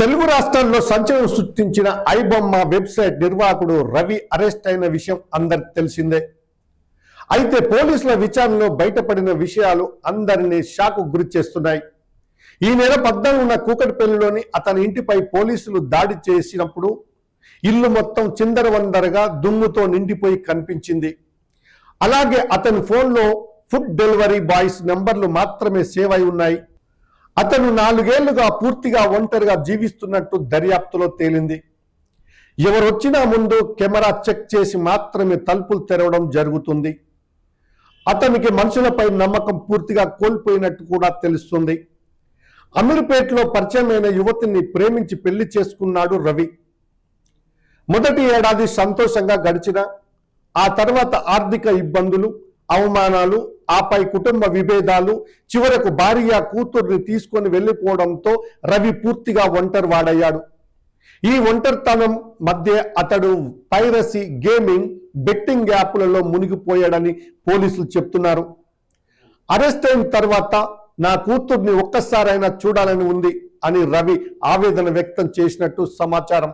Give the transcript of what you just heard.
తెలుగు రాష్ట్రాల్లో సంచలనం సృష్టించిన ఐబొమ్మ వెబ్సైట్ నిర్వాహకుడు రవి అరెస్ట్ అయిన విషయం అందరికి తెలిసిందే. అయితే పోలీసుల విచారణలో బయటపడిన విషయాలు అందరినీ షాకు గురి చేస్తున్నాయి. ఈ నెల పద్నాలుగున కూకటిపల్లిలోని అతని ఇంటిపై పోలీసులు దాడి చేసినప్పుడు ఇల్లు మొత్తం చిందరవందరగా దుమ్ముతో నిండిపోయి కనిపించింది. అలాగే అతని ఫోన్లో ఫుడ్ డెలివరీ బాయ్స్ నెంబర్లు మాత్రమే సేవ్ అయి ఉన్నాయి. అతను నాలుగేళ్ళుగా పూర్తిగా ఒంటరిగా జీవిస్తున్నట్టు దర్యాప్తులో తేలింది. ఎవరొచ్చినా ముందు కెమెరా చెక్ చేసి మాత్రమే తలుపులు తెరవడం జరుగుతుంది. అతనికి మనుషులపై నమ్మకం పూర్తిగా కోల్పోయినట్టు కూడా తెలుస్తుంది. అమీర్పేటలో పరిచయమైన యువతిని ప్రేమించి పెళ్ళి చేసుకున్నాడు రవి. మొదటి ఏడాది సంతోషంగా గడిచిన ఆ తర్వాత ఆర్థిక ఇబ్బందులు అవమానాలు ఆపై కుటుంబ విభేదాలు చివరకు భార్య కూతుర్ని తీసుకొని వెళ్ళిపోవడంతో రవి పూర్తిగా ఒంటరి వాడయ్యాడు. ఈ ఒంటరితనం మధ్య అతడు పైరసీ గేమింగ్ బెట్టింగ్ యాప్లలో మునిగిపోయాడని పోలీసులు చెప్తున్నారు. అరెస్ట్ అయిన తర్వాత నా కూతుర్ని ఒక్కసారైనా చూడాలని ఉంది అని రవి ఆవేదన వ్యక్తం చేసినట్టు సమాచారం.